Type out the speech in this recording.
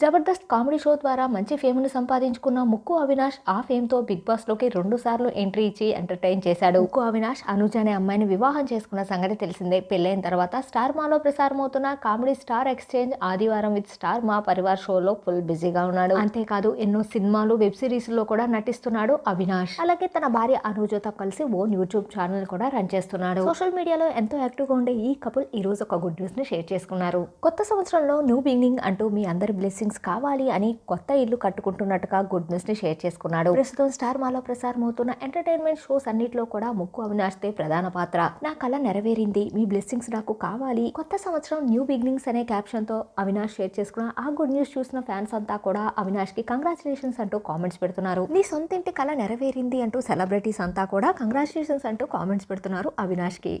Jabardasth comedy show ద్వారా మంచి ఫేమ్ను సంపాదించుకున్న ముక్కు అవినాష్ ఆ ఫేమ్తో బిగ్ బాస్లోకి రెండు సార్లు ఎంట్రీ ఇచ్చి ఎంటర్టైన్ చేశాడు. ముక్కు అవినాష్ అనుజ అనే అమ్మాయిని వివాహం చేసుకున్న సంగతి తెలిసిందే. పెళ్ళైన తర్వాత స్టార్ మాలో ప్రసారమవుతున్న కామెడీ స్టార్ ఎక్స్చేంజ్ ఆదివారం విత్ స్టార్ మా పరివార్ షోలో ఫుల్ బిజీగా ఉన్నాడు. అంతేకాదు ఎన్నో సినిమాలు వెబ్ సిరీస్లో కూడా నటిస్తున్నాడు అవినాష్. అలాగే తన భార్య అనుజతో కలిసి ఓ యూట్యూబ్ ఛానల్ కూడా రన్ చేస్తున్నాడు. సోషల్ మీడియాలో ఎంతో యాక్టివ్గా ఉండే ఈ కపుల్ ఈ రోజు ఒక గుడ్ న్యూస్ని షేర్ చేసుకున్నారు. కొత్త సంవత్సరంలో న్యూ బిగినింగ్ అంటూ మీ అందరి హౌసింగ్స్ కావాలి అని కొత్త ఇల్లు కట్టుకుంటున్నట్టుగా గుడ్ న్యూస్ని షేర్ చేసుకున్నాడు. ప్రస్తుతం స్టార్ మాలో ప్రసారం అవుతున్న ఎంటర్టైన్మెంట్ షోస్ అన్నిటిలో కూడా ముక్కు అవినాష్ దే ప్రధాన పాత్ర. నా కళ నెరవేరింది మీ బ్లెస్సింగ్స్ నాకు కావాలి. కొత్త సంవత్సరం న్యూ బిగినింగ్స్ అనే క్యాప్షన్తో అవినాష్ షేర్ చేసుకున్న ఆ గుడ్ న్యూస్ చూసిన ఫ్యాన్స్ అంతా కూడా అవినాష్కి కంగ్రాచులేషన్స్ అంటూ కామెంట్స్ పెడుతున్నారు. నీ సొంత ఇంటి కళ నెరవేరింది అంటూ సెలబ్రిటీస్ అంతా కూడా కంగ్రాచులేషన్స్ అంటూ కామెంట్స్ పెడుతున్నారు అవినాష్కి